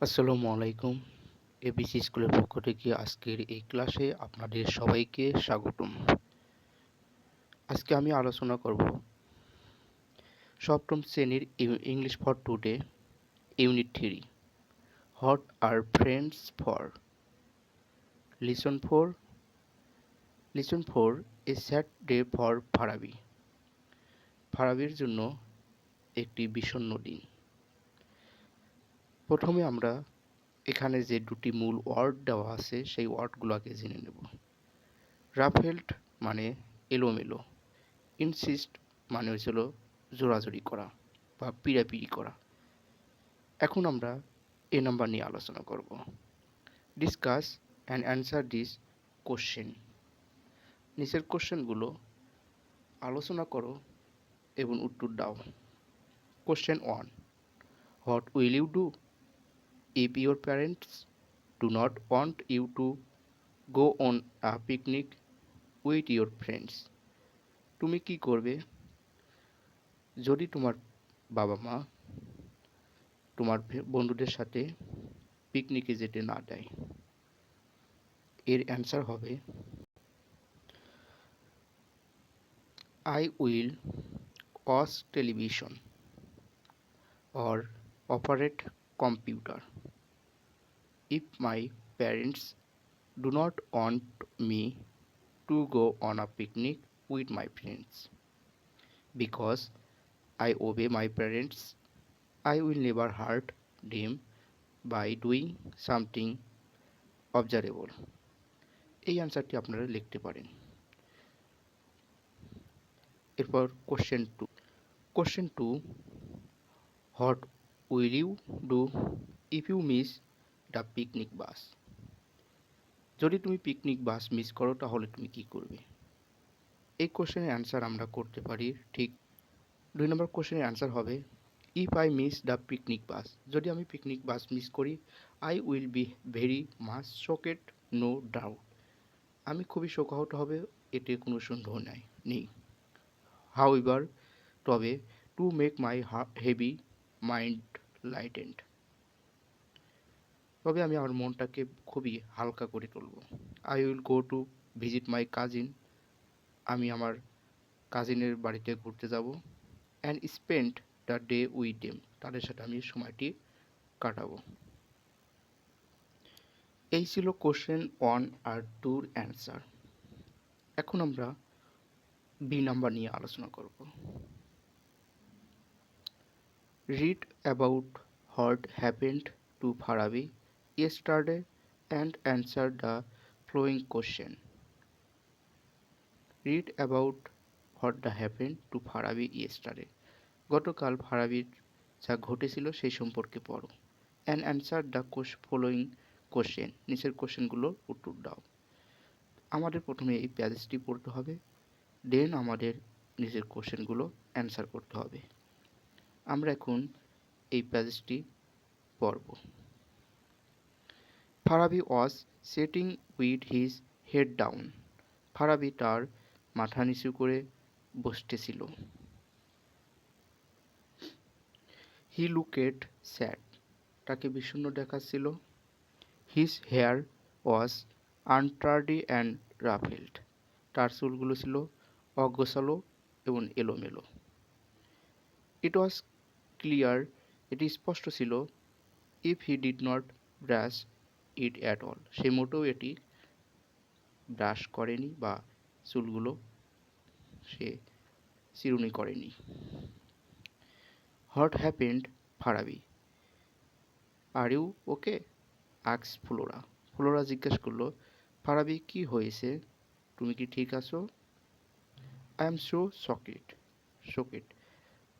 আসসালামু আলাইকুম। এবিসি স্কুলের পক্ষ থেকে আজকের এই ক্লাসে আপনাদের সবাইকে স্বাগতম। আজকে আমি আলোচনা করব সপ্তম শ্রেণির English for today, unit three what are friends for? Listen four listen four a sad day for Farabi. ফারাবির জন্য একটি বিষণ্ণ দিন। প্রথমে আমরা এখানে যে দুটি মূল ওয়ার্ড দেওয়া আছে, সেই ওয়ার্ডগুলো আগে জেনে নেব। রাফেল্ট মানে এলোমেলো, ইনসিস্ট মানে হয়েছিল জোরাজোরি করা বা পিড়াপিড়ি করা। এখন আমরা এ নাম্বার নিয়ে আলোচনা করব। Discuss and answer this question. নিচের কোশ্চেনগুলো আলোচনা করো এবং উত্তর দাও। Question one, what will you do? If your parents do not want you to go on a picnic with your friends, তুমি কি করবে যদি তোমার বাবা মা তোমার বন্ধুদের সাথে পিকনিকে যেতে না দেয়, এর অ্যান্সার হবে I will watch television or operate computer. If my parents do not want me to go on a picnic with my friends because I obey my parents, I will never hurt them by doing something observable. এই অ্যান্সারটি আপনারা লিখতে পারেন এরপর question two question two what will you do if you miss the picnic bus যদি তুমি picnic bus miss করো, তাহলে তুমি কি করবে? এই কোশ্চেনের অ্যান্সার আমরা করতে পারি ঠিক দুই নম্বর কোশ্চেনের অ্যান্সার হবে if I miss the picnic bus যদি আমি পিকনিক বাস মিস করি I will be very much shocked no doubt আমি খুবই শোকাহত হবে, এতে কোনো সন্দেহ নাই, নেই। হাউ তবে to make my heavy mind lightened তবে আমি আমার মনটাকে খুবই হালকা করে তুলব। I will go to visit my cousin আমি আমার কাজিনের বাড়িতে ঘুরতে যাব and spend the day with them তাদের সাথে আমি সময়টি কাটাবো। এই ছিল কোশ্চেন ওয়ান আর টুর অ্যান্সার এখন আমরা বি নাম্বার নিয়ে আলোচনা করব। Read about what happened to Farabi yesterday and answer the following question. Read about what happened to Farabi yesterday. গতকাল ফারাবির যা ঘটেছিল সেই সম্পর্কে পড়ো। And answer the question following question নিচের কোশ্চেনগুলোর উত্তর দাও। আমাদের প্রথমে এই প্যাজেসটি পড়তে হবে। দেন আমাদের নিজের কোশ্চেনগুলো অ্যান্সার করতে হবে। আমরা এখন এই প্যাসেজটি পড়ব। Farabi was sitting with his head down Farabi তার মাথা নিচু করে বসতেছিল। হি লুকেট স্যাড তাকে বিষণ্ণ দেখাচ্ছিল। His hair was untidy and ruffled তার চুলগুলো ছিল অগোছালো এবং এলোমেলো। ইট ওয়াজ ক্লিয়ার এটি স্পষ্ট ছিল if he did not brush it at all সে মোটেও এটি ব্রাশ করেনি বা চুলগুলো সে চিরুনি করেনি। What happened Farabi? Are you okay আক্স Flora Flora জিজ্ঞাসা করল, ফারাবি, কি হয়েছে? তুমি কি ঠিক আছো? I am so shocked shocked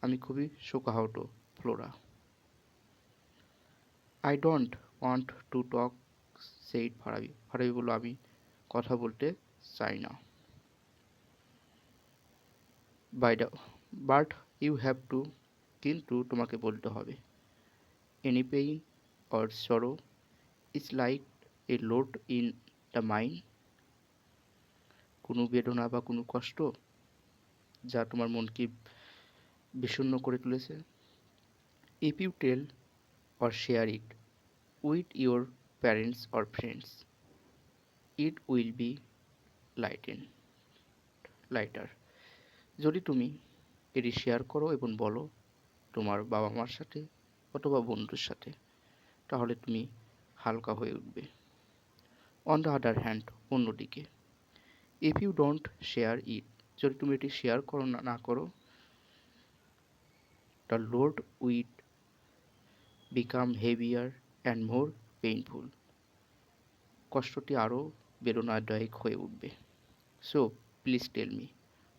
আমি খুবই শোকাহত Flora I don't want to talk said Farabi Farabi বলল আমি কথা বলতে চাই না। By the but you have to কিন্তু তোমাকে বলতে হবে। Any pain or sorrow it's like a load in the mind কোনো বেদনা বা কোনো কষ্ট যা তোমার মনকে বিষণ্ণ করে তুলেছে। If you tell or share it with your parents or friends it will be lighten lighter যদি তুমি এটি শেয়ার করো এবং বলো তোমার বাবা মার সাথে অথবা বন্ধুর সাথে, তাহলে তুমি হালকা হয়ে উঠবে। অন দ্য আদার হ্যান্ড অন্যদিকে if you don't share it যদি তুমি এটি শেয়ার করো না না করো the load with become heavier and more painful কষ্টটি আরও বেদনাদায়ক হয়ে উঠবে। So please tell me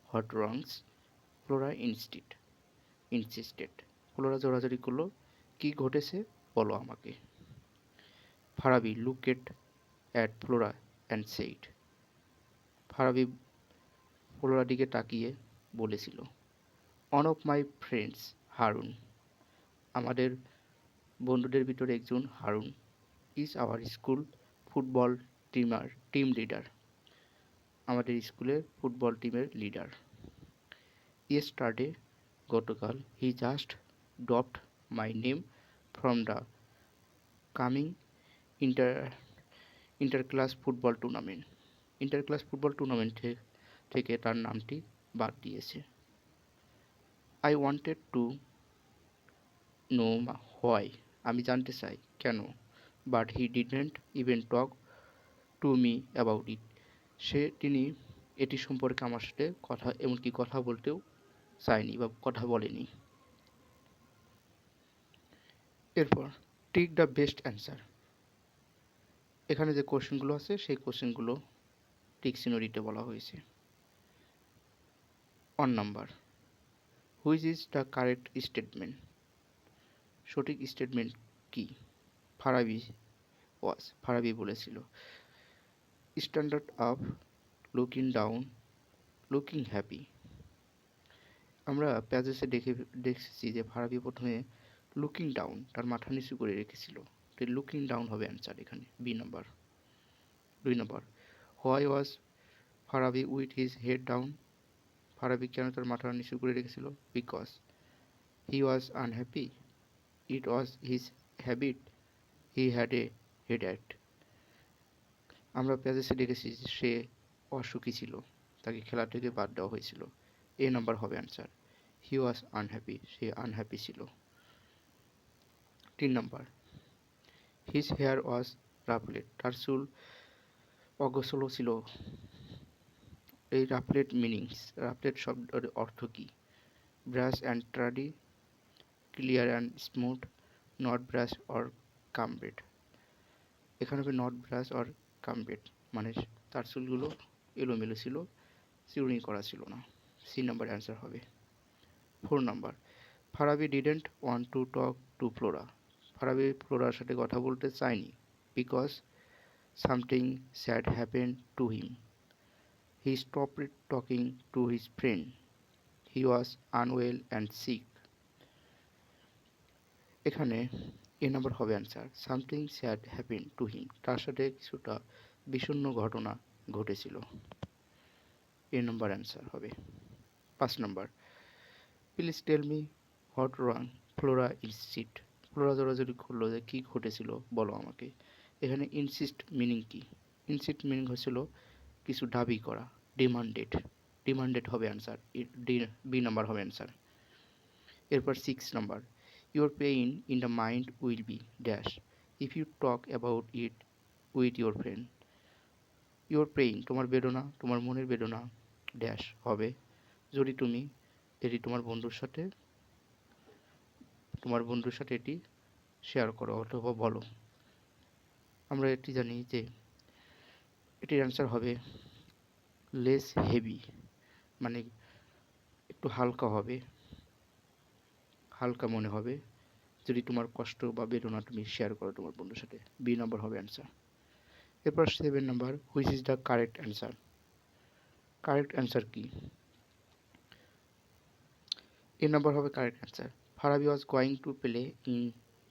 what wrongs Flora insist insisted Flora জোরাজোরি করল, কী ঘটেছে? বলো আমাকে। Farabi looked at Flora and said Farabi ফ্লোরার দিকে তাকিয়ে বলেছিল one of my friends Harun আমাদের বন্ধুদের ভিতরে একজন Harun is our school football টিমার team leader আমাদের স্কুলের ফুটবল টিমের লিডার ইয়েস্টারডে গতকাল he just dropped my name from the coming inter inter class football tournament inter class football tournament থেকে তার নামটি বাদ দিয়েছে। I wanted to know why আমি জানতে চাই কেন? But he didn't even talk to me about it সে, তিনি এটি সম্পর্কে আমার সাথে কথা, এমনকি কথা বলতেও চায়নি বা কথা বলেনি। এরপর টিক দ্য বেস্ট অ্যান্সার এখানে যে কোশ্চেনগুলো আছে, সেই কোশ্চেনগুলো ডিকশনারিতে বলা হয়েছে। One number which is the correct statement সঠিক স্টেটমেন্ট কি? ফারাবি ওয়াজ, ফারাবি বলেছিল standard up looking down looking happy আমরা প্যাজেসে দেখে, দেখেছি যে ফারাবি প্রথমে লুকিং ডাউন তার মাথা নিচু করে রেখেছিল। তো লুকিং ডাউন হবে অ্যান্সার এখানে বি নাম্বার দুই নম্বর why was Farabi with his head down Farabi কেন তার মাথা নিচু করে রেখেছিল? Because he was unhappy it was his habit he had a head অ্যাক্ট আমরা প্যাজেসে দেখেছি যে সে অসুখী ছিল। তাকে খেলা থেকে বাদ দেওয়া হয়েছিল। এ নাম্বার হবে অ্যান্সার। হি ওয়াজ আনহ্যাপি সে আনহ্যাপি ছিল। তিন number. His hair was ruffled তার চুল অগোছল ছিল। এই রাফলেট মিনিংস রাফলেট শব্দের অর্থ কী? Brush and ট্রাডি clear and smooth not brush or combed এখানে হবে নট ব্রাশ অর কামবেড মানে তার চুলগুলো এলোমেলো ছিল, চিরুনি করা ছিল না। সি নাম্বার অ্যান্সার হবে। Four number Farabi didn't want to talk to Flora Farabi ফ্লোরার সাথে কথা বলতে চায়নি because something sad happen to him he stopped talking to his friend he was unwell and sick এখানে এ নাম্বার হবে answer something sad happen to him তার সাথে কিছুটা বিষণ্ণ ঘটনা ঘটেছিল। এ নাম্বার অ্যান্সার হবে। পাঁচ নম্বর please tell me what wrong Flora insist Flora জোরাজোরি করল যে কী ঘটেছিল, বলো আমাকে। এখানে ইনসিস্ট মিনিং কি? ইনসিস্ট মিনিং হয়েছিল কিছু দাবি করা ডিমান্ডেড ডিমান্ডেড হবে অ্যান্সার বি নাম্বার হবে অ্যান্সার এরপর six number your pain in the mind will be dash if you talk about it with your friend your pain তোমার বেদনা, তোমার মনের বেদনা ড্যাশ হবে। যদি তুমি এটি তোমার বন্ধুর সাথে, তোমার বন্ধুর সাথে এটি শেয়ার করো অথবা বলো। আমরা এটি জানি যে এটির অ্যান্সার হবে লেস হেভি মানে একটু হালকা হবে। হালকা মনে হবে। যদি তোমার কষ্ট বা বেদনা তুমি শেয়ার করো তোমার বন্ধুর সাথে বি নম্বর হবে অ্যান্সার এরপর seven number which is the correct answer correct answer কি? এ নাম্বার হবে correct answer Farabi was going to play in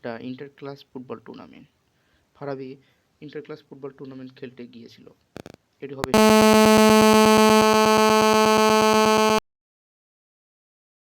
the inter class football tournament Farabi inter class football tournament খেলতে গিয়েছিল। এটি হবে